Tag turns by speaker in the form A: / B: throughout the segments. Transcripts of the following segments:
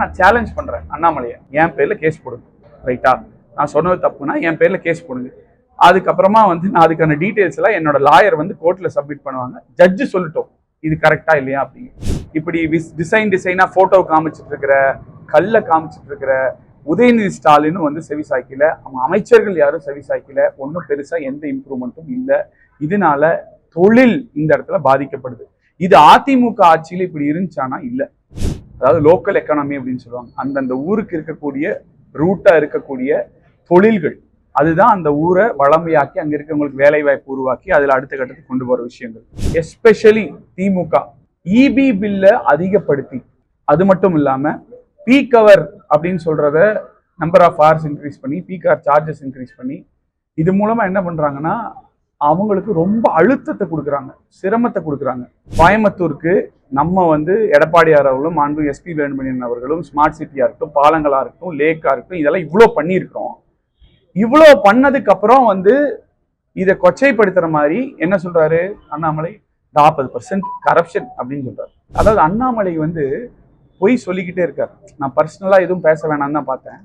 A: நான் சேலஞ்ச் பண்றேன். அண்ணாமலையை. என் பேர்ல கேஸ் போடுங்க. ரைட்டா நான் சொன்னது தப்புனா என் பேரில் கேஸ் போடுங்க. அதுக்கப்புறமா வந்து நான் அதுக்கான டீட்டெயில்ஸ் எல்லாம் என்னோட லாயர் வந்து கோர்ட்ல சப்மிட் பண்ணுவாங்க. ஜட்ஜு சொல்லிட்டோம். இது கரெக்டா இல்லையா அப்படிங்க இப்படி விஸ் டிசைன் டிசைனா ஃபோட்டோ காமிச்சிட்டு இருக்கிற கல்ல காமிச்சிட்டு இருக்கிற உதயநிதி ஸ்டாலினும் வந்து செவி சாய்க்கல. அவங்க அமைச்சர்கள் யாரும் செவி சாய்க்கல. ஒன்றும் பெருசா எந்த இம்ப்ரூவ்மெண்ட்டும் இல்லை. இதனால தொழில் இந்த இடத்துல பாதிக்கப்படுது. இது அதிமுக ஆட்சியில் இப்படி இருந்துச்சானா? இல்லை. அதாவது லோக்கல் எக்கானமி அப்படின்னு சொல்லுவாங்க. அந்தந்த ஊருக்கு இருக்கக்கூடிய ரூட்டா இருக்கக்கூடிய தொழில்கள் அதுதான் அந்த ஊரை வளமையாக்கி அங்க இருக்கவங்களுக்கு வேலை வாய்ப்பு உருவாக்கி அதுல அடுத்த கட்டத்துக்கு கொண்டு போற விஷயங்கள். எஸ்பெஷலி திமுக. இபி பில்லை அதிகப்படுத்தி. அது மட்டும் இல்லாம பீ கவர் அப்படின்னு சொல்றத நம்பர் ஆஃப் ஆர்ஸ் இன்க்ரீஸ் பண்ணி பீக் ஹவர் சார்ஜஸ் இன்க்ரீஸ் பண்ணி இது மூலமா என்ன பண்றாங்கன்னா அவங்களுக்கு ரொம்ப அழுத்தத்தை கொடுக்குறாங்க சிரமத்தை கொடுக்குறாங்க. கோயம்புத்தூருக்கு நம்ம வந்து எடப்பாடியார் அவர்களும் மாண்பு எஸ்பி வேலுமணியன் அவர்களும் ஸ்மார்ட் சிட்டியாக இருக்கட்டும் பாலங்களாக இருக்கட்டும் லேக்காக இருக்கட்டும் இதெல்லாம் இவ்வளோ பண்ணியிருக்கிறோம். இவ்வளோ பண்ணதுக்கு அப்புறம் வந்து இதை கொச்சைப்படுத்துகிற மாதிரி என்ன சொல்கிறாரு அண்ணாமலை நாற்பது பர்சன்ட் கரப்ஷன் அப்படின்னு சொல்கிறார் அதாவது அண்ணாமலை வந்து பொய் சொல்லிக்கிட்டே இருக்கார். நான் பர்சனலாக எதுவும் பேச வேணாம்னு தான் பார்த்தேன்.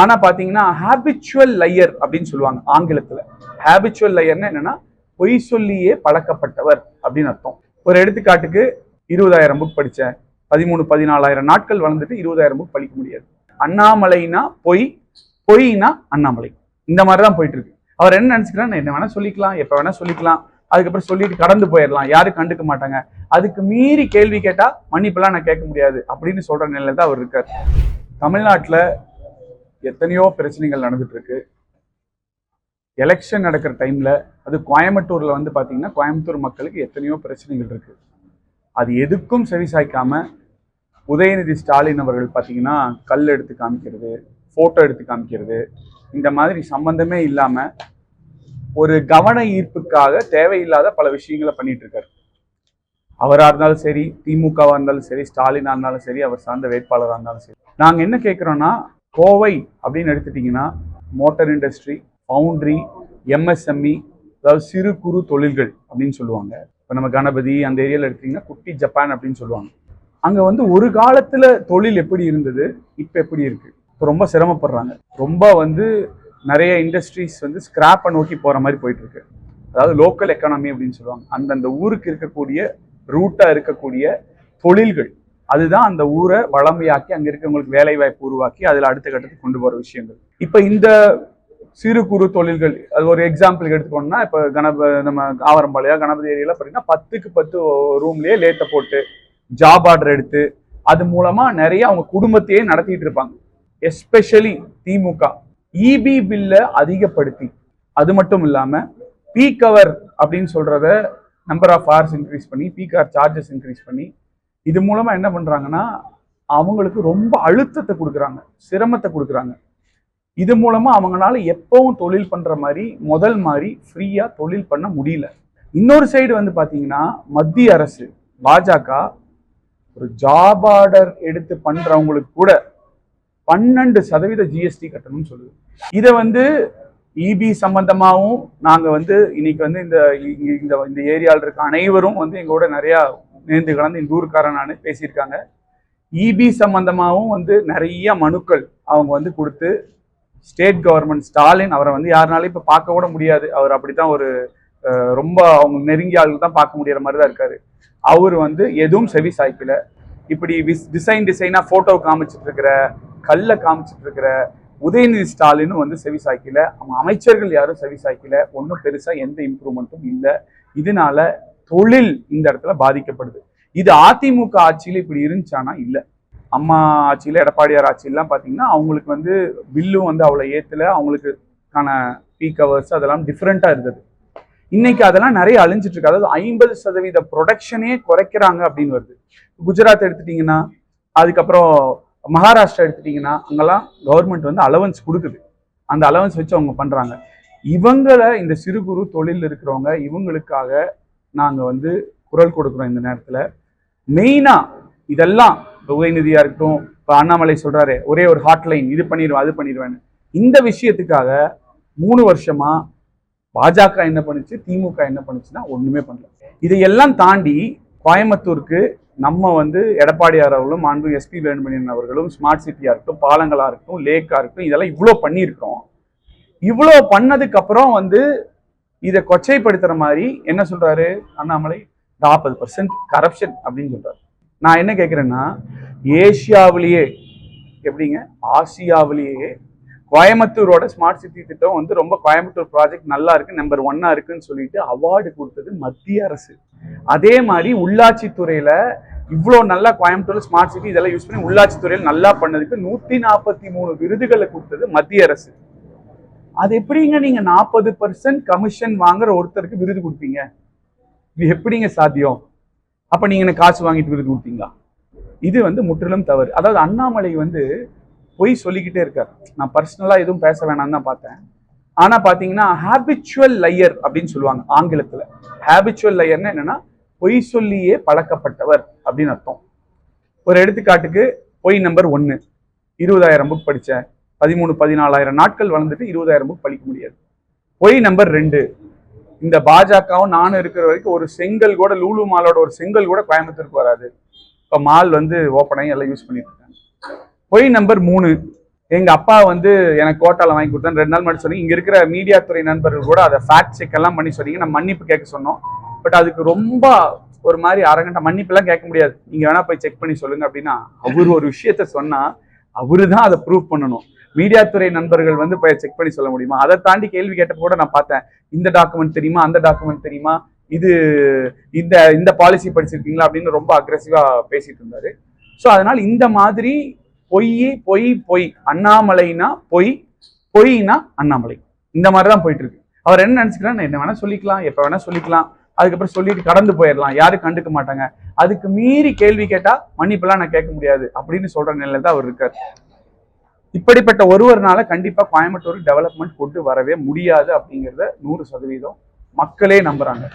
A: ஆனா பாத்தீங்கன்னா ஹேபிச்சுவல் லையர் அப்படின்னு சொல்லுவாங்க ஆங்கிலத்துல. ஹேபிச்சுவல் லையர்னா என்னன்னா பொய் சொல்லியே பழக்கப்பட்டவர் அப்படின்னு அர்த்தம். ஒரு எடுத்துக்காட்டுக்கு இருபதாயிரம் புக் படிச்சேன். பதிமூணு பதினாலாயிரம் நாட்கள் வளர்ந்துட்டு இருபதாயிரம் புக் படிக்க முடியாது. அண்ணாமலைனா பொய் பொய்னா அண்ணாமலை. இந்த மாதிரி தான் போயிட்டு இருக்கு அவர் என்ன நினைச்சுக்கிறார் என்ன வேணா சொல்லிக்கலாம் எப்ப வேணா சொல்லிக்கலாம். அதுக்கப்புறம் சொல்லிட்டு கடந்து போயிடலாம். யாரும் கண்டுக்க மாட்டாங்க. அதுக்கு மீறி கேள்வி கேட்டா மன்னிப்பெல்லாம் நான் கேட்க முடியாது. அப்படின்னு சொல்ற நிலையில தான் அவர் இருக்கார். தமிழ்நாட்டில் எத்தனையோ பிரச்சனைகள் நடந்துட்டு இருக்கு எலெக்ஷன் நடக்கிற டைம்ல அது கோயம்புத்தூர்ல வந்து பாத்தீங்கன்னா கோயம்புத்தூர் மக்களுக்கு எத்தனையோ பிரச்சனைகள் இருக்கு. அது எதுக்கும் செவி உதயநிதி ஸ்டாலின் அவர்கள் பார்த்தீங்கன்னா கல் எடுத்து காமிக்கிறது ஃபோட்டோ எடுத்து காமிக்கிறது இந்த மாதிரி சம்பந்தமே இல்லாமல் ஒரு கவன ஈர்ப்புக்காக தேவையில்லாத பல விஷயங்களை பண்ணிட்டு இருக்காரு அவராக இருந்தாலும் சரி திமுகவாக இருந்தாலும் சரி ஸ்டாலினாக இருந்தாலும் சரி அவர் சார்ந்த வேட்பாளராக இருந்தாலும் சரி. நாங்கள் என்ன கேட்குறோன்னா கோவை அப்படின்னு எடுத்துட்டீங்கன்னா மோட்டார் இண்டஸ்ட்ரி ஃபவுண்ட்ரி எம்எஸ்எம்இ அதாவது சிறு குறு தொழில்கள் அப்படின்னு சொல்லுவாங்க. இப்போ நம்ம கணபதி அந்த ஏரியாவில் எடுத்தீங்கன்னா குட்டி ஜப்பான் அப்படின்னு சொல்லுவாங்க. அங்கே வந்து ஒரு காலத்தில் தொழில் எப்படி இருந்தது இப்போ எப்படி இருக்குது இப்போ ரொம்ப சிரமப்படுறாங்க. ரொம்ப வந்து நிறைய இண்டஸ்ட்ரீஸ் வந்து ஸ்கிராப்பை நோக்கி போகிற மாதிரி போயிட்டுருக்கு. அதாவது லோக்கல் எக்கானமி அப்படின்னு சொல்லுவாங்க. அந்தந்த ஊருக்கு இருக்கக்கூடிய ரூட்டாக இருக்கக்கூடிய தொழில்கள் அதுதான் அந்த ஊரை வளமையாக்கி அங்கே இருக்கவங்களுக்கு வேலை வாய்ப்பு உருவாக்கி அதில் அடுத்த கட்டத்துக்கு கொண்டு போகிற விஷயங்கள். இப்போ இந்த சிறு குறு தொழில்கள் அது ஒரு எக்ஸாம்பிளுக்கு எடுத்துக்கோன்னா இப்போ கணப நம்ம ஆவரம்பாளையா கணபதி ஏரியாவில் பார்த்தீங்கன்னா பத்துக்கு பத்து ரூம்லேயே லேட்டை போட்டு ஜாப் ஆர்டர் எடுத்து அது மூலமா நிறைய அவங்க குடும்பத்தையே நடத்திட்டு இருப்பாங்க. எஸ்பெஷலி திமுக. இபி பில்லை அதிகப்படுத்தி அது மட்டும் இல்லாம பீக் கவர் அப்படின்னு சொல்றத நம்பர் ஆஃப் ஆர்ஸ் இன்க்ரீஸ் பண்ணி பீக் ஹவர் சார்ஜஸ் இன்க்ரீஸ் பண்ணி இது மூலமா என்ன பண்றாங்கன்னா அவங்களுக்கு ரொம்ப அழுத்தத்தை கொடுக்குறாங்க சிரமத்தை கொடுக்குறாங்க. இது மூலமா அவங்களால எப்பவும் தொழில் பண்ற மாதிரி முதல் மாதிரி ஃப்ரீயா தொழில் பண்ண முடியல. இன்னொரு சைடு வந்து பாத்தீங்கன்னா மத்திய அரசு பாஜக ஒரு ஜாப் ஆர்டர் எடுத்து பண்றவங்களுக்கு கூட பன்னெண்டு சதவீத ஜிஎஸ்டி கட்டணும்னு சொல்லுது. இதை வந்து இபி சம்பந்தமாகவும் நாங்கள் வந்து இன்னைக்கு வந்து இந்த இ- இந்த இந்த ஏரியாவில் இருக்க அனைவரும் வந்து எங்களோட நிறையா நேர்ந்து கலந்து இந்த ஊருக்காரன் பேசியிருக்காங்க. இபி சம்பந்தமாகவும் வந்து நிறைய மனுக்கள் அவங்க வந்து கொடுத்து ஸ்டேட் கவர்மெண்ட் ஸ்டாலின் அவரை வந்து யாருனாலும் இப்போ பார்க்க கூட முடியாது. அவர் அப்படித்தான் ஒரு ரொம்ப அவங்க நெருங்கிய ஆளுகள் தான் பார்க்க முடியற மாதிரி தான் இருக்காரு. அவர் வந்து எதுவும் செவி சாய்க்கல. இப்படி விஸ் டிசைன் டிசைனா போட்டோ காமிச்சிட்டு இருக்கிற கல்லை காமிச்சிட்டு இருக்கிற உதயநிதி ஸ்டாலினும் வந்து செவி சாய்க்கல. அவங்க அமைச்சர்கள் யாரும் செவி சாய்க்கல. ஒன்றும் பெருசா எந்த இம்ப்ரூவ்மெண்ட்டும் இல்லை. இதனால தொழில் இந்த இடத்துல பாதிக்கப்படுது. இது அதிமுக ஆட்சியில் இப்படி இருந்துச்சானா? இல்லை. அம்மா ஆட்சியில் எடப்பாடியார் ஆட்சியெல்லாம் பார்த்தீங்கன்னா அவங்களுக்கு வந்து பில்லும் வந்து அவ்வளோ ஏற்றலை அவங்களுக்கான பீக் ஹவர்ஸ் அதெல்லாம் டிஃப்ரெண்ட்டாக இருந்தது. இன்னைக்கு அதெல்லாம் நிறைய அழிஞ்சிட்டு இருக்கு. அதாவது ஐம்பது சதவீத ப்ரொடக்ஷனே குறைக்கிறாங்க அப்படின்னு வருது. குஜராத் எடுத்துட்டீங்கன்னா அதுக்கப்புறம் மகாராஷ்டிரா எடுத்துட்டீங்கன்னா அங்கெல்லாம் கவர்மெண்ட் வந்து அலவன்ஸ் கொடுக்குது. அந்த அலவன்ஸ் வச்சு அவங்க பண்ணுறாங்க இவங்களை இந்த சிறு குறு தொழில் இருக்கிறவங்க இவங்களுக்காக நாங்கள் வந்து குரல் கொடுக்குறோம் இந்த நேரத்தில். மெயினாக இதெல்லாம் இப்ப உதயநிதியா இருக்கட்டும் இப்போ அண்ணாமலை சொல்கிறாரு ஒரே ஒரு ஹாட்லைன் இது பண்ணிடுவேன் அது பண்ணிடுவேன்னு. இந்த விஷயத்துக்காக மூணு வருஷமாக பாஜக என்ன பண்ணுச்சு திமுக என்ன பண்ணுச்சுன்னா ஒன்றுமே பண்ணல. இதையெல்லாம் தாண்டி கோயம்புத்தூருக்கு நம்ம வந்து எடப்பாடியார் அவர்களும் அன்பு எஸ்பி வேலுமணியன் அவர்களும் ஸ்மார்ட் சிட்டியாக இருக்கட்டும் பாலங்களாக இருக்கட்டும் லேக்காக இருக்கட்டும் இதெல்லாம் இவ்வளோ பண்ணியிருக்கோம் இவ்வளோ பண்ணதுக்கப்புறம் வந்து இதை கொச்சைப்படுத்துற மாதிரி என்ன சொல்றாரு? அண்ணாமலை நாற்பது பர்சன்ட் கரப்ஷன் அப்படின்னு சொல்றாரு. நான் என்ன கேட்குறேன்னா ஏஷியாவிலேயே எப்படிங்க? ஆசியாவிலேயே கோயம்புத்தூரோட ஸ்மார்ட் சிட்டி திட்டம் வந்து ரொம்ப கோயம்புத்தூர் ப்ராஜெக்ட் நல்லா இருக்கு நம்பர் ஒன்னா இருக்குன்னு சொல்லிட்டு அவார்டு கொடுத்தது மத்திய அரசு. அதே மாதிரி உள்ளாட்சி துறையில இவ்வளோ நல்லா கோயம்புத்தூர்ல ஸ்மார்ட் சிட்டி இதெல்லாம் யூஸ் பண்ணி உள்ளாட்சி துறையில் நல்லா பண்ணதுக்கு நூத்தி நாற்பத்தி மூணு விருதுகளை கொடுத்தது மத்திய அரசு. அது எப்படிங்க நீங்க நாற்பது பர்சன்ட் கமிஷன் வாங்குற ஒருத்தருக்கு விருது கொடுப்பீங்க? இது எப்படிங்க சாத்தியம்? அப்ப நீங்க எனக்கு காசு வாங்கிட்டு விருது கொடுத்தீங்களா இது வந்து முற்றிலும் தவறு. அதாவது அண்ணாமலை வந்து பொய் சொல்லிக்கிட்டே இருக்கார். நான் பர்சனலா எதுவும் பேச வேணாம்னு தான் பார்த்தேன். ஆனா பாத்தீங்கன்னா ஹேபிச்சுவல் லையர் அப்படின்னு சொல்லுவாங்க ஆங்கிலத்துல. ஹேபிச்சுவல் லையர்னா என்னன்னா பொய் சொல்லியே பழக்கப்பட்டவர் அப்படின்னு அர்த்தம். ஒரு எடுத்துக்காட்டுக்கு பொய் நம்பர் ஒன்னு. இருபதாயிரம் புக் படித்தேன் பதிமூணு பதினாலாயிரம் நாட்கள் வளர்ந்துட்டு இருபதாயிரம் புக் படிக்க முடியாது. பொய் நம்பர் ரெண்டு. இந்த பாஜகவும் நானும் இருக்கிற வரைக்கும் ஒரு செங்கல் கூட லூலு மாலோட ஒரு செங்கல் கூட கோயம்புத்தூருக்கு வராது. இப்போ மால் வந்து ஓப்பன் ஆகி எல்லாம் யூஸ் பண்ணிட்டு இருக்காங்க. பொய் நம்பர் மூணு. எங்க அப்பா வந்து எனக்கு கோட்டால வாங்கி கொடுத்தேன் ரெண்டு நாள் மட்டும் சொன்னீங்க. இங்க இருக்கிற மீடியா துறை நண்பர்கள் கூட அதை ஃபேக்ட் செக் எல்லாம் பண்ணி சொன்னீங்க. நான் மன்னிப்பு கேட்க சொன்னோம். பட் அதுக்கு ரொம்ப ஒரு மாதிரி அரங்கண்ட மன்னிப்பெல்லாம் கேட்க முடியாது. நீங்க வேணா போய் செக் பண்ணி சொல்லுங்க அப்படின்னா அவர் ஒரு விஷயத்த சொன்னா அவரு தான் அதை ப்ரூவ் பண்ணணும். மீடியாத்துறை நண்பர்கள் வந்து போய் செக் பண்ணி சொல்ல முடியுமா? அதை தாண்டி கேள்வி கேட்டப்ப கூட நான் பார்த்தேன் இந்த டாக்குமெண்ட் தெரியுமா? அந்த டாக்குமெண்ட் தெரியுமா? இது இந்த இந்த பாலிசி படிச்சிருக்கீங்களா? அப்படின்னு ரொம்ப அக்ரெசிவா பேசிட்டு இருந்தாரு. ஸோ அதனால இந்த மாதிரி பொய் பொய் பொய் அண்ணாமலைனா பொய் பொய்னா அண்ணாமலை. இந்த மாதிரி தான் போயிட்டு இருக்கு அவர் என்ன நினைச்சுக்கிறார் என்ன வேணா சொல்லிக்கலாம் எப்போ வேணா சொல்லிக்கலாம். அதுக்கப்புறம் சொல்லிட்டு கடந்து போயிடலாம். யாரும் கண்டுக்க மாட்டாங்க. அதுக்கு மீறி கேள்வி கேட்டா மன்னிப்பெல்லாம் நான் கேட்க முடியாது அப்படின்னு சொல்ற நிலையில தான் அவர் இருக்கார். இப்படிப்பட்ட ஒருவர்னால கண்டிப்பா கோயம்புத்தூருக்கு டெவலப்மெண்ட் கொண்டு வரவே முடியாது அப்படிங்கிறத நூறு சதவீதம் மக்களே நம்புறாங்க.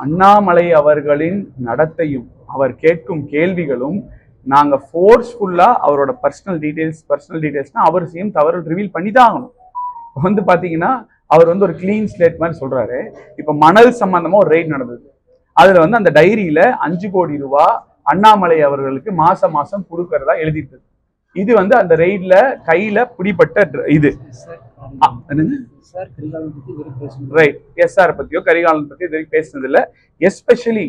A: அண்ணாமலை அவர்களின் நடத்தையும் அவர் கேட்கும் கேள்விகளும் நாங்க ஃபோர்ஸ்ஃபுல்லா அவரோட பர்சனல் டீடைல்ஸ் பர்சனல் டீடைல்ஸ்னா அவர் செய்யும் தவறு ரிவீல் பண்ணி தான் ஆகணும் வந்து பாத்தீங்கன்னா அவர் வந்து ஒரு கிளீன் ஸ்லேட் மாதிரி சொல்றாரு. இப்ப மணல் சம்பந்தமா ஒரு ரெய்ட் நடந்தது. அதுல வந்து அந்த டைரியில அஞ்சு கோடி ரூபா அண்ணாமலை அவர்களுக்கு மாசம் மாசம் கொடுக்கறதா எழுதிட்டது இது வந்து அந்த ரெய்ட்ல கையில பிடிப்பட்ட இது.
B: பேசணும்
A: ரைட் எஸ்ஆர் பத்தியோ கரிகாலன் பத்தி இது பேசுனது இல்ல. எஸ்பெஷலி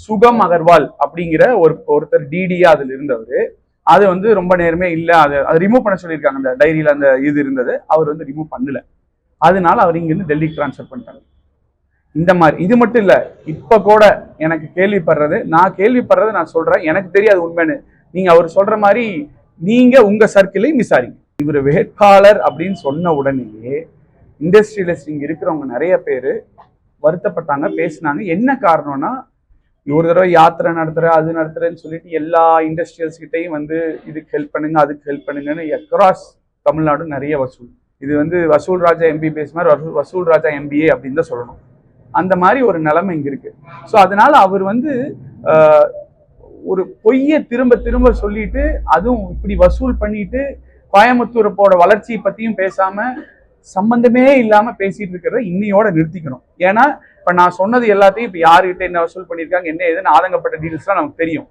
A: சுகம் அகர்வால் அப்படிங்கிற ஒரு ஒருத்தர் டிடியா அதுல இருந்தவர். அது வந்து ரொம்ப நேரமே இல்ல அது அது ரிமூவ் பண்ண சொல்லியிருக்காங்க அந்த டைரியில அந்த இது இருந்தது. அவர் வந்து ரிமூவ் பண்ணல. அதனால அவர் இங்கிருந்து டெல்லிக்கு ட்ரான்ஸ்ஃபர் பண்ணிட்டாங்க இந்த மாதிரி இது மட்டும் இல்ல இப்ப கூட எனக்கு கேள்விப்படுறது நான் கேள்விப்படுறது நான் சொல்றேன். எனக்கு தெரியாது உண்மைன்னு. நீங்க அவர் சொல்ற மாதிரி நீங்க உங்க சர்க்கிளையும் விசாரிங்க. இவர் வேட்பாளர் அப்படின்னு சொன்ன உடனேயே இண்டஸ்ட்ரியலிஸ்ட் இங்க இருக்கிறவங்க நிறைய பேர் வருத்தப்பட்டாங்க பேசினாங்க. என்ன காரணம்னா ஒரு தடவை யாத்திரை நடத்துற அது நடத்துறேன்னு சொல்லிட்டு எல்லா இண்டஸ்ட்ரியல்ஸ் கிட்டையும் வந்து இதுக்கு ஹெல்ப் பண்ணுங்க அதுக்கு ஹெல்ப் பண்ணுங்கன்னு அக்ராஸ் தமிழ்நாடு நிறைய வசூல். இது வந்து வசூல் ராஜா எம்பிபிஎஸ் மாதிரி வசூல் வசூல் ராஜா எம்பிஏ அப்படின்னு தான் சொல்லணும். அந்த மாதிரி ஒரு நிலைமை இங்க இருக்கு. ஸோ அதனால அவர் வந்து ஒரு பொய்யை திரும்ப திரும்ப சொல்லிட்டு அதுவும் இப்படி வசூல் பண்ணிட்டு போட வளர்ச்சியை பற்றியும் பேசாம சம்பந்தமே இல்லாம பேசிட்டு இருக்கிறத இன்னையோட நிறுத்திக்கணும். ஏன்னா இப்ப நான் சொன்னது எல்லாத்தையும் இப்ப யாருகிட்ட என்ன வசூல் பண்ணியிருக்காங்க என்ன ஏதுன்னு ஆதங்கப்பட்ட டீட்டெயில்ஸ்லாம் நமக்கு தெரியும்.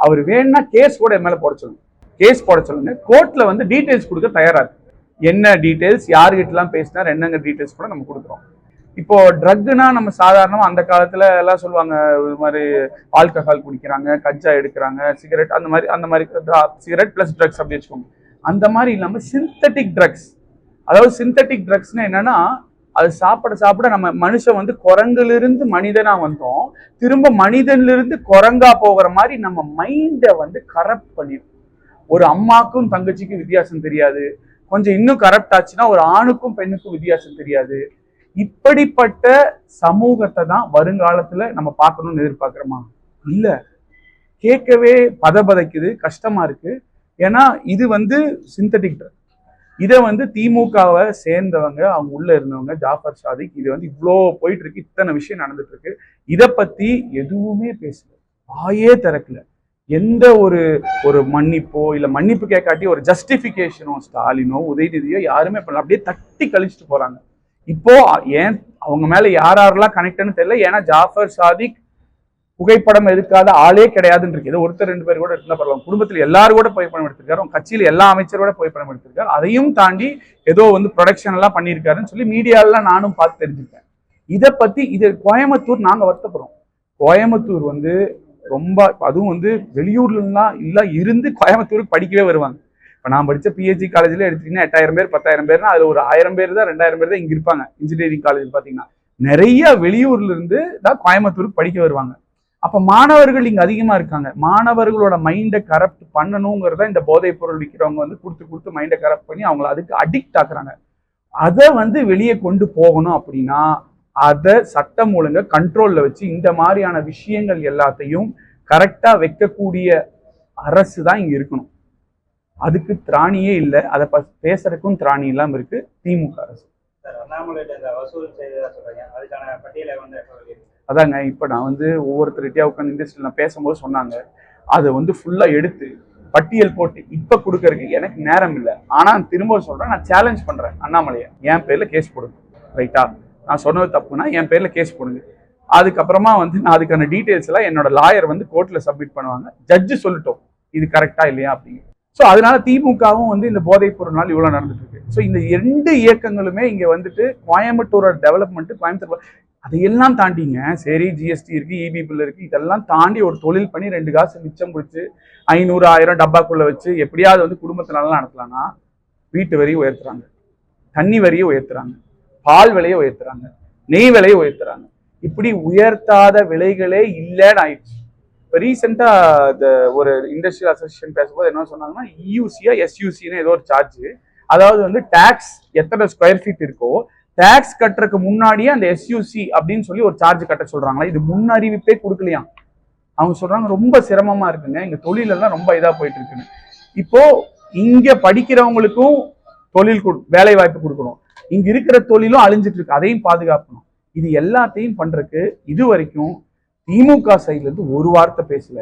A: அவர் வேணும்னா கேஸ் கூட என் மேல போட சொல்லுங்க. கேஸ் போட சொல்லுங்க. கோர்ட்ல வந்து டீட்டெயில்ஸ் கொடுக்க தயாரா இருக்கு. என்ன டீட்டெயில்ஸ் யாருகிட்டலாம் பேசினார் என்னங்க டீட்டெயில்ஸ் கூட நம்ம கொடுக்குறோம். இப்போ ட்ரக்குனா நம்ம சாதாரணமாக அந்த காலத்துல எல்லாம் சொல்லுவாங்க இது மாதிரி ஆல்கஹால் குடிக்கிறாங்க கஞ்சா எடுக்கிறாங்க சிகரெட் அந்த மாதிரி அந்த மாதிரி சிகரெட் பிளஸ் ட்ரக்ஸ் அப்படி வச்சுக்கோங்க. அந்த மாதிரி இல்லாமல் சிந்தட்டிக் ட்ரக்ஸ் அதாவது சிந்தட்டிக் ட்ரக்ஸ்னா என்னன்னா அது சாப்பிட சாப்பிட நம்ம மனுஷன் வந்து குரங்குலிருந்து மனிதனா வந்தோம். திரும்ப மனிதன்லிருந்து குரங்கா போகிற மாதிரி நம்ம மைண்டை வந்து கரப்ட் பண்ணிடும் ஒரு அம்மாக்கும் தங்கச்சிக்கும் வித்தியாசம் தெரியாது. கொஞ்சம் இன்னும் கரப்ட் ஆச்சுன்னா ஒரு ஆணுக்கும் பெண்ணுக்கும் வித்தியாசம் தெரியாது. இப்படிப்பட்ட சமூகத்தை தான் வருங்காலத்துல நம்ம பார்க்கணும்னு எதிர்பார்க்கிறோமா? இல்ல. கேட்கவே பதபதைக்குது கஷ்டமா இருக்கு. ஏன்னா இது வந்து சிந்தட்டிக் ட்ரக் இதை வந்து திமுகவை சேர்ந்தவங்க அவங்க உள்ள இருந்தவங்க ஜாஃபர் சாதிக் இது வந்து இவ்வளோ போயிட்டு இருக்கு இத்தனை விஷயம் நடந்துட்டு இருக்கு இதை பத்தி எதுவுமே பேசல. வாயே திறக்கல. எந்த ஒரு ஒரு மன்னிப்போ இல்ல மன்னிப்பு கேட்காட்டி ஒரு ஜஸ்டிபிகேஷனோ ஸ்டாலினோ உதயநிதியோ யாருமே பண்ணல. அப்படியே தட்டி கழிச்சிட்டு போறாங்க. இப்போ ஏன் அவங்க மேல யார் யாரெல்லாம் கனெக்ட்னு தெரியல. ஏன்னா ஜாஃபர் சாதிக் புகைப்படம் எடுக்காத ஆளே கிடையாதுன்னு இருக்கு ஒருத்தர் ரெண்டு பேர் கூட இருந்தா பரவாயில்ல. குடும்பத்தில் எல்லாரும் கூட புகைப்படம் எடுத்திருக்காரு. கட்சியில் எல்லா அமைச்சரோட புகைப்படம் எடுத்திருக்காரு. அதையும் தாண்டி ஏதோ வந்து ப்ரொடக்ஷன் எல்லாம் பண்ணியிருக்காருன்னு சொல்லி மீடியாலாம் நானும் பார்த்து தெரிஞ்சுருக்கேன் இதை பத்தி இது கோயம்புத்தூர் நாங்கள் வருத்தப்படுறோம். கோயம்புத்தூர் வந்து ரொம்ப அதுவும் வந்து வெளியூர்லாம் இல்லை இருந்து கோயம்புத்தூருக்கு படிக்கவே வருவாங்க. இப்போ நான் படித்த பிஹெச்சி காலேஜில் எடுத்தீங்கன்னா எட்டாயிரம் பேர் பத்தாயிரம் பேர்னா அதில் ஒரு ஆயிரம் பேர் தான் ரெண்டாயிரம் பேர் தான் இங்கே இருப்பாங்க இன்ஜினியரிங் காலேஜ் பார்த்தீங்கன்னா நிறைய வெளியூர்லேருந்து தான் கோயம்புத்தூருக்கு படிக்க வருவாங்க. அப்போ மாணவர்கள் இங்கே அதிகமாக இருக்காங்க. மாணவர்களோட மைண்டை கரப்ட் பண்ணணுங்கிறத இந்த போதைப் பொருள் விற்கிறவங்க வந்து கொடுத்து கொடுத்து மைண்டை கரப்ட் பண்ணி அவங்கள அதுக்கு அடிக்ட் ஆக்குறாங்க. அதை வந்து வெளியே கொண்டு போகணும் அப்படின்னா அதை சட்டம் ஒழுங்க கண்ட்ரோலில் வச்சு இந்த மாதிரியான விஷயங்கள் எல்லாத்தையும் கரெக்டாக வைக்கக்கூடிய அரசு தான் இங்கே இருக்கணும். அதுக்கு திராணியே இல்லை. அதை ப பேசுறதுக்கும் திராணி இல்லாம இருக்கு. திமுக அரசு? அதாங்க இப்போ நான் வந்து ஒவ்வொருத்தருகிட்டயா உட்காந்து இண்டஸ்ட்ரியில் நான் பேசும்போது சொன்னாங்க. அதை வந்து ஃபுல்லாக எடுத்து பட்டியல் போட்டு இப்போ கொடுக்கறதுக்கு எனக்கு நேரம் இல்லை. ஆனால் திரும்ப சொல்கிறேன் நான் சேலஞ்ச் பண்ணுறேன் அண்ணாமலையை. என் பேரில் கேஸ் போடுங்க. ரைட்டா நான் சொன்னது தப்புனா என் பேரில் கேஸ் போடுங்க. அதுக்கப்புறமா வந்து நான் அதுக்கான டீட்டெயில்ஸ் எல்லாம் என்னோட லாயர் வந்து கோர்ட்டில் சப்மிட் பண்ணுவாங்க. ஜட்ஜு சொல்லட்டும். இது கரெக்டா இல்லையா அப்படிங்க. ஸோ அதனால திமுகவும் வந்து இந்த போதைப் பொருள்னால் இவ்வளோ நடந்துட்டு இருக்கு ஸோ இந்த ரெண்டு இயக்கங்களுமே இங்கே வந்துட்டு கோயம்புத்தூரோட டெவலப்மெண்ட் கோயம்புத்தூர் அதையெல்லாம் தாண்டிங்க. சரி ஜிஎஸ்டி இருக்கு இபி பில் இருக்கு இதெல்லாம் தாண்டி ஒரு தொழில் பண்ணி ரெண்டு காசு மிச்சம் பிடிச்சி ஐநூறு ஆயிரம் டப்பாக்குள்ள வச்சு எப்படியாவது வந்து குடும்பத்தை நல்லா நடத்தலாம்னா வீட்டு வரியை உயர்த்துறாங்க. தண்ணி வரியை உயர்த்துறாங்க. பால் விலையை உயர்த்துறாங்க. நெய் விலையை உயர்த்துறாங்க. இப்படி உயர்த்தாத விலைகளே இல்லைன்னு ஆயிடுச்சு. இப்போ ரீசெண்டாக இந்த ஒரு இண்டஸ்ட்ரியல் அசோசியேஷன் பேசும்போது என்ன சொன்னாங்கன்னா இயூசியா எஸ்யூசின்னு ஏதோ ஒரு சார்ஜ் அதாவது வந்து டேக்ஸ் எத்தனை ஸ்கொயர் ஃபீட் இருக்கோ டேக்ஸ் கட்டுறதுக்கு முன்னாடியே அந்த எஸ்யூசி அப்படின்னு சொல்லி ஒரு சார்ஜ் கட்ட சொல்றாங்களா. இது முன்னறிவிப்பே கொடுக்கலையா கொடுக்கலையாம். அவங்க சொல்றாங்க ரொம்ப சிரமமா இருக்குங்க. எங்க தொழிலெல்லாம் ரொம்ப இதாக போயிட்டு இருக்குன்னு இப்போ இங்க படிக்கிறவங்களுக்கும் தொழில் கொடு- வேலை வாய்ப்பு கொடுக்கணும். இங்க இருக்கிற தொழிலும் அழிஞ்சிட்டு இருக்கு அதையும் பாதுகாக்கணும். இது எல்லாத்தையும் பண்றதுக்கு இது வரைக்கும் திமுக சைட்ல இருந்து ஒரு வார்த்தை பேசல.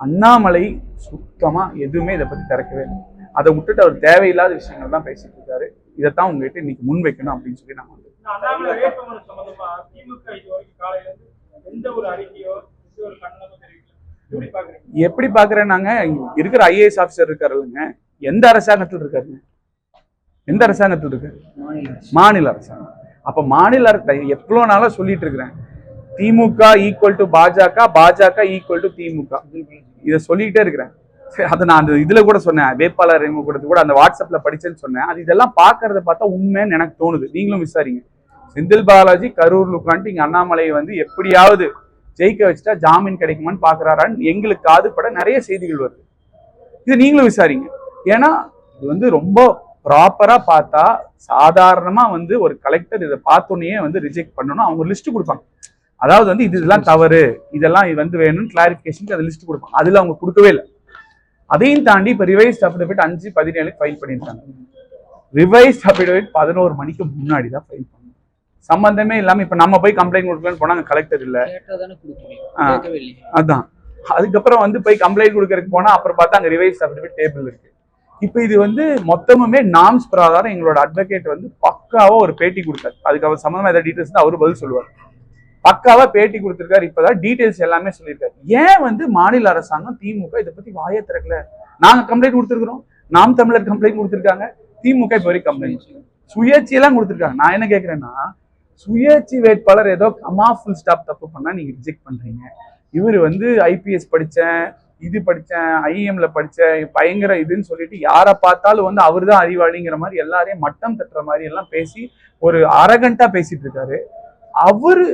A: அண்ணாமலை சுத்தமா எதுவுமே இதை பத்தி திறக்கவே இல்லை. அதை விட்டுட்டு அவர் தேவையில்லாத விஷயங்கள் தான் பேசிட்டு இருக்காரு. இதைத்தான் உங்ககிட்ட இன்னைக்கு முன் வைக்கணும் அப்படின்னு சொல்லி நான் வந்து
C: எப்படி
A: பாக்குறேன்னாங்க இங்க இருக்கிற ஐஏஎஸ் ஆஃபீஸர் இருக்காரு இல்லைங்க. எந்த அரசாங்கத்தில் இருக்காருங்க எந்த அரசாங்கத்தில் இருக்காரு
B: மாநில அரசு.
A: மாநில அரசாங்கம் அப்ப மாநில அரசு எவ்வளவு நாளா சொல்லிட்டு இருக்கிறேன். திமுக ஈக்குவல் டு பாஜக பாஜக ஈக்குவல் டு திமுக. இதை சொல்லிக்கிட்டே இருக்கிறேன். சரி அதை நான் அந்த இதில் கூட சொன்னேன். வேட்பாளர் அறிமுக கூட அந்த வாட்ஸ்அப்பில் படிச்சேன்னு சொன்னேன். அது இதெல்லாம் பார்க்கறத பார்த்தா உண்மைன்னு எனக்கு தோணுது. நீங்களும் விசாரிங்க. செந்தில் பாலாஜி கரூர்ல உட்காந்துட்டு இங்கே அண்ணாமலையை வந்து எப்படியாவது ஜெயிக்க வச்சுட்டா ஜாமீன் கிடைக்குமான்னு பார்க்குறாரான்னு எங்களுக்கு காதுபட நிறைய செய்திகள் வருது. இது நீங்களும் விசாரிங்க. ஏன்னா இது வந்து ரொம்ப ப்ராப்பராக பார்த்தா சாதாரணமாக வந்து ஒரு கலெக்டர் இதை பார்த்தோன்னே வந்து ரிஜெக்ட் பண்ணணும். அவங்க லிஸ்ட் கொடுப்பாங்க. அதாவது வந்து இது இதெல்லாம் தவறு இதெல்லாம் இது வந்து வேணும்னு கிளாரிஃபிகேஷனுக்கு அதை லிஸ்ட் கொடுப்பாங்க அதுல அவங்க கொடுக்கவே இல்லை. அதையும் தாண்டி இப்போ ரிவைஸ் அஃபிடவிட் அஞ்சு பதினேழுக்கு ஃபைல் பண்ணியிருக்காங்க. ரிவைஸ் அஃபிடவிட் பதினோரு மணிக்கு முன்னாடி தான் ஃபைல் பண்ணணும் சம்பந்தமே இல்லாம இப்ப நம்ம போய் கம்ப்ளைண்ட் கொடுக்கலான்னு போனாங்க கலெக்டர் இல்ல. அதான். அதுக்கப்புறம் வந்து போய் கம்ப்ளைண்ட் கொடுக்கறதுக்கு போனா அப்புறம் பார்த்தா அங்க ரிவைஸ் அஃபிடவிட் டேபிள் இருக்கு. இப்போ இது வந்து மொத்தமுமே நாம்ஸ் பிரகாரம் எங்களோட அட்வொகேட் வந்து பக்காவா ஒரு பேட்டி கொடுத்தாரு. அதுக்கு அவர் சம்மந்தமா ஏதாவது டீட்டெயில்ஸ் அவரு பதில் சொல்லுவார். பக்காவா பேட்டி கொடுத்திருக்காரு. இப்பதான் டீட்டெயில்ஸ் எல்லாமே சொல்லியிருக்காரு. ஏன் வந்து மாநில அரசாங்கம் திமுக இதை பத்தி வாயை திறக்கல? நாங்க கம்ப்ளைண்ட் கொடுத்துருக்கிறோம். நாம் தமிழர் கம்ப்ளைண்ட் கொடுத்திருக்காங்க. திமுக இப்போ வரைக்கும் கம்ப்ளைண்ட் சுயேட்சை. எல்லாம் கொடுத்திருக்காங்க. நான் என்ன கேக்குறேன்னா சுயேட்சை வேட்பாளர் ஏதோ கமா ஃபுல் ஸ்டாப் தப்பு பண்ணா நீங்க ரிஜெக்ட் பண்றீங்க. இவர் வந்து ஐபிஎஸ் படிச்சேன் இது படிச்சேன் ஐஎம்ல படிச்சேன் பயங்கர இதுன்னு சொல்லிட்டு யாரை பார்த்தாலும் வந்து அவர் தான் அறிவாளிங்கிற மாதிரி எல்லாரையும் மட்டம் தட்டுற மாதிரி எல்லாம் பேசி ஒரு அரகண்டா பேசிட்டு இருக்காரு. அவரு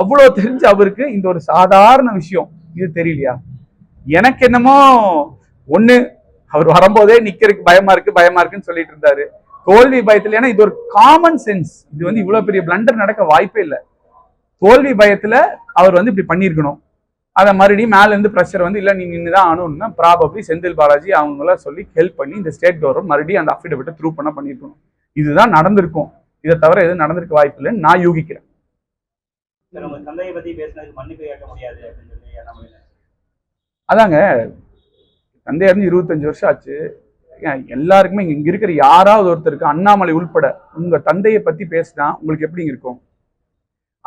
A: அவ்வளோ தெரிஞ்ச அவருக்கு இந்த ஒரு சாதாரண விஷயம். இது தெரியலையா? எனக்கு என்னமோ ஒன்று அவர் வரும்போதே நிக்கிறதுக்கு பயமா இருக்கு பயமா இருக்குன்னு சொல்லிட்டு இருந்தாரு. தோல்வி பயத்துல ஏன்னா இது ஒரு காமன் சென்ஸ் இது வந்து இவ்வளவு பெரிய பிளண்டர் நடக்க வாய்ப்பே இல்லை. தோல்வி பயத்துல அவர் வந்து இப்படி பண்ணியிருக்கணும். அதை மறுபடியும் மேல இருந்து ப்ரெஷர் வந்து இல்லை நீ நின்று தான் ஆகணும்னா ப்ராபப்ளி செந்தில் பாலாஜி அவங்கள சொல்லி ஹெல்ப் பண்ணி இந்த ஸ்டேட் கவர்மெண்ட் மறுபடியும் அந்த அஃபிடவிட்டை த்ரூ பண்ண பண்ணியிருக்கணும். இதுதான் நடந்திருக்கும். இதை தவிர எதுவும் நடந்திருக்க வாய்ப்பு இல்லைன்னு நான் யூகிக்கிறேன்.
B: உங்க தந்தையை பத்தி பேசினதுக்கு மன்னிப்பு கேட்க முடியாது அப்படின்னு சொல்லி அண்ணாமலை
A: அதாங்க தந்தையா இருந்து இருபத்தஞ்சு வருஷம் ஆச்சு. எல்லாருக்குமே இங்க இங்க இருக்கிற யாராவது ஒருத்தருக்கு அண்ணாமலை உள்பட உங்க தந்தையை பத்தி பேசினா உங்களுக்கு எப்படி இருக்கும்?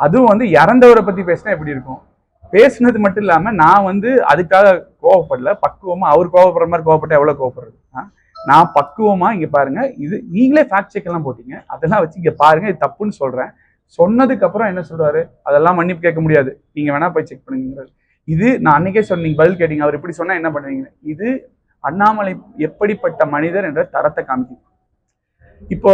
A: அதுவும் வந்து இறந்தவரை பத்தி பேசினா எப்படி இருக்கும்? பேசுனது மட்டும் இல்லாம நான் வந்து அதுக்காக கோவப்படல பக்குவமா அவர் கோவப்படுற மாதிரி கோவப்பட்ட எவ்வளவு கோவப்படுறது? நான் பக்குவமா இங்க பாருங்க இது நீங்களே ஃபேக்ட் செக் எல்லாம் போட்டீங்க. அதெல்லாம் வச்சு இங்க பாருங்க இது தப்புன்னு சொல்றேன். சொன்னதுக்கு அப்புறம் என்ன சொல்றாரு? அதெல்லாம் மன்னிப்பு கேட்க முடியாது. நீங்க வேணா போய் செக் பண்ணுங்கிறாரு இது நான் அன்னைக்கே சொன்னீங்க பதில் கேட்டீங்க அவர் இப்படி சொன்னா என்ன பண்ணுவீங்க? இது அண்ணாமலை எப்படிப்பட்ட மனிதர் என்ற தரத்தை காமிக்கும் இப்போ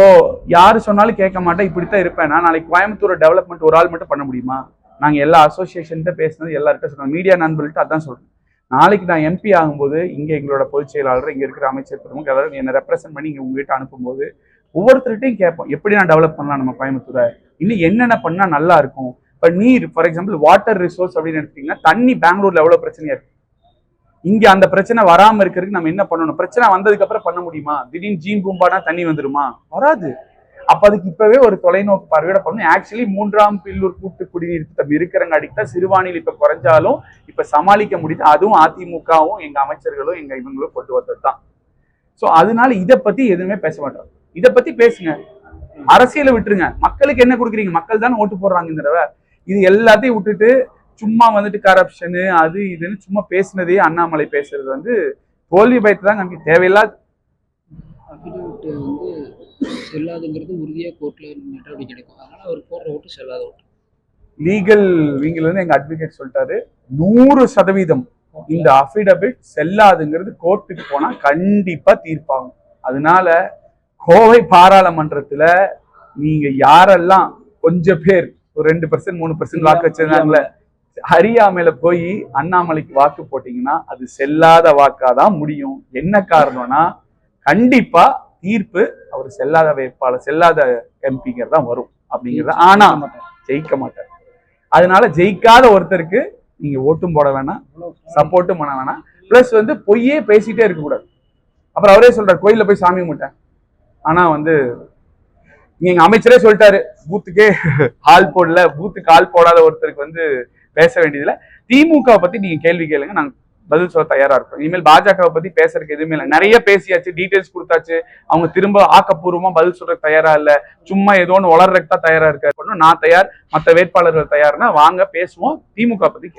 A: யாரு சொன்னாலும் கேட்க மாட்டேன் இப்படித்தான் இருப்பேன். நான் நாளைக்கு கோயம்புத்தூர் டெவலப்மெண்ட் ஒரு ஆள் மட்டும் பண்ண முடியுமா? நாங்க எல்லா அசோசியேஷன்கிட்ட பேசினது எல்லார்கிட்ட சொன்னோம் மீடியா நண்பர்கள்ட்ட அதான் சொல்றேன் நாளைக்கு நான் எம்பி ஆகும்போது இங்கே எங்களோட பொதுச் செயலாளர் இங்கே இருக்கிற அமைச்சர் பிரமுக எல்லாரும் என்னை ரெப்ரசென்ட் பண்ணி இங்கே உங்ககிட்ட அனுப்பும்போது ஒவ்வொருத்தர்கிட்டையும் கேட்போம் எப்படி நான் டெவலப் பண்ணலாம் நம்ம கோயம்புத்தூரை? இன்னும் என்னென்ன பண்ணா நல்லா இருக்கும்? இப்போ நீர் ஃபார் எக்ஸாம்பிள் வாட்டர் ரிசோர்ஸ் அப்படின்னு எடுத்தீங்கன்னா தண்ணி பெங்களூர்ல எவ்வளோ பிரச்சனையா இருக்கு? இங்க அந்த பிரச்சனை வராம இருக்கிறதுக்கு நம்ம என்ன பண்ணணும்? பிரச்சனை வந்ததுக்கு அப்புறம் பண்ண முடியுமா? திடீர்னு ஜீன் பூம்பானா தண்ணி வந்துருமா? வராது. அப்ப அதுக்கு இப்பவே ஒரு தொலைநோக்கு பார்வையோட பண்ணணும். ஆக்சுவலி மூன்றாம் பில்லூர் கூட்டு குடிநீர் திட்டம் இருக்கிறங்க அடிக்கா சிறுவாணியில் இப்ப குறைஞ்சாலும் இப்ப சமாளிக்க முடியுது. அதுவும் அதிமுகவும் எங்க அமைச்சர்களும் எங்க இவங்களும் கொண்டு வந்தது தான் ஸோ அதனால இதை பத்தி எதுவுமே பேச மாட்டோம். இதை பத்தி பேசுங்க. அரசியலை விட்டுருங்க. மக்களுக்கு என்ன கொடுக்குறீங்க? மக்கள் தானே ஓட்டு போடுறாங்க இந்த தடவை இது எல்லாத்தையும் விட்டுட்டு சும்மா வந்துட்டு கரப்ஷனு அது இதுன்னு சும்மா பேசுனதே அண்ணாமலை பேசுறது வந்து தோல்வி பயத்தை தான் நமக்கு தேவையில்லாத
D: அஃபிடவிட் வந்து செல்லாதுங்கிறது உறுதியாக கோர்ட்டில் நடவடிக்கை எடுக்கும். அதனால் அவர் போடுற ஓட்டு செல்லாத ஓட்டு.
A: லீகல் விங்கில இருந்து எங்க அட்வொகேட் சொல்லிட்டாரு நூறு சதவீதம் இந்த அஃபிடபிட் செல்லாதுங்கிறது கோர்ட்டுக்கு போனா கண்டிப்பா தீர்ப்பாகும். அதனால கோவை பாராளுமன்றத்துல நீங்க யாரெல்லாம் கொஞ்சம் பேர் ஒரு ரெண்டு பர்சன்ட் மூணு பர்சன்ட் வாக்கு வச்சிருந்தாங்களே அறியாமையில போய் அண்ணாமலைக்கு வாக்கு போட்டீங்கன்னா அது செல்லாத வாக்காதான் முடியும். என்ன காரணம்னா கண்டிப்பா தீர்ப்பு அவர் செல்லாத வேட்பாளர் செல்லாத எம்பிங்கிறது தான் வரும் அப்படிங்கிறது. ஆனா ஜெயிக்க மாட்டார். அதனால ஜெயிக்காத ஒருத்தருக்கு நீங்க ஓட்டும் போட வேணாம் சப்போர்ட்டும் பண்ண வேணாம். ப்ளஸ் வந்து பொய்யே பேசிட்டே இருக்கக்கூடாது அப்புறம் அவரே சொல்றாரு கோயில்ல போய் சாமி கும்பிட்டேன். ஆனா வந்து இங்க எங்க அமைச்சரே சொல்லிட்டாரு பூத்துக்கே ஆள் போடல பூத்துக்கு ஆள் போடாத ஒருத்தருக்கு வந்து பேச வேண்டியதில்ல. திமுக பத்தி நீங்க கேள்வி கேளுங்க நாங்க பதில் சொல்ல தயாரா இருக்கோம். இனிமேல் பாஜகவை பத்தி பேசுறதுக்கு எதுவுமே இல்லை. நிறைய பேசியாச்சு டீடைல்ஸ் கொடுத்தாச்சு. அவங்க திரும்ப ஆக்கப்பூர்வமா பதில் சொல்றதுக்கு தயாரா இல்ல. சும்மா ஏதோ ஒன்று வளர்றதுக்கு தான் தயாரா இருக்காரு. நான் தயார் மற்ற வேட்பாளர்கள் தயார்னா வாங்க பேசுவோம். திமுக பத்தி